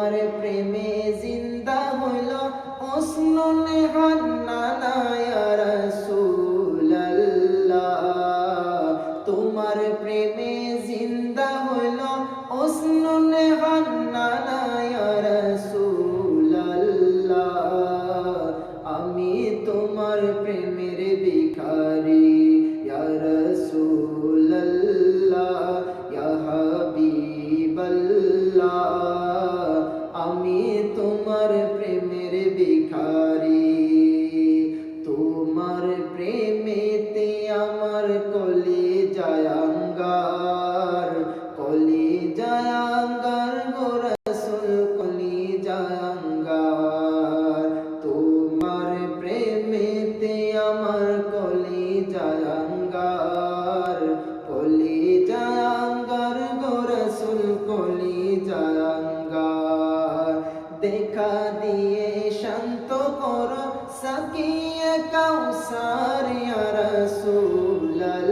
তোমার প্রেমে জিন্দা হইল। ওসননে হান্নানা ইয়া রাসূলুল্লাহ। তোমার প্রেমে জিন্দা হইল। ওসননে হান্নানা ইয়া রাসূলুল্লাহ। আমি তোমার প্রেমের ভিখারি, ইয়া রাসূলুল্লাহ কলি জায়াঙ্গার গোরসুল কলি জায়াঙ্গার দেখা দিয়ে শান্ত কর, সকিয়ে কাউসার রসুল্লাহ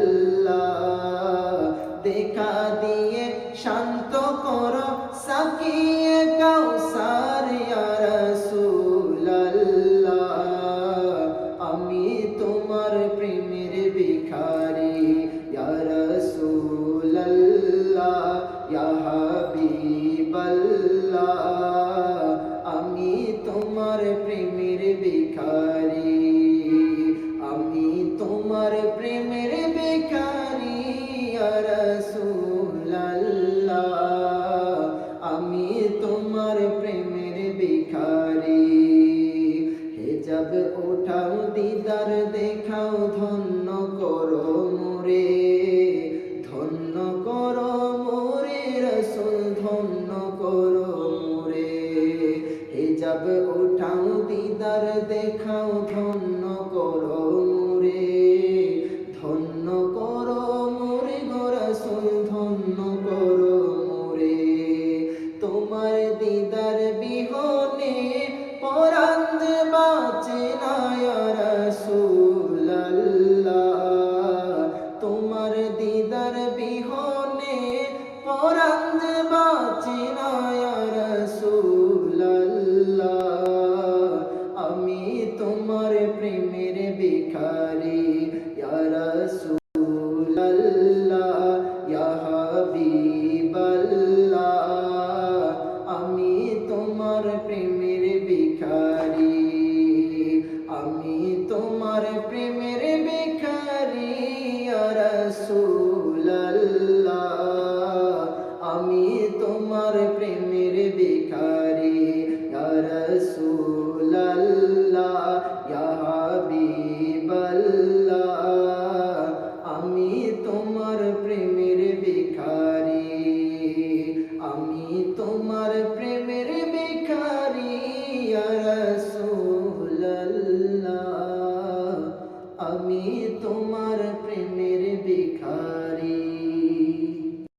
দেখা দিয়ে শান্ত কর, সাকিয়ে তোমার প্রেমের বেকারি রসুল্লাহ আমি তোমার প্রেমের বেকারি হেজাব ওঠাও দিদার দেখাও, ধন্য করো মোরে। ধন্য করো মোরে, রসুল, ধন্য করো মোরে। হেজাব ওঠাও দিদার দেখাও, ধন্য করো রাসুল ধন্য করো মোরে। তোমার দিদার বিহনে পরাণ বাঁচে না তোমার দিদার বিহনে পরাণ বাঁচে না descanso.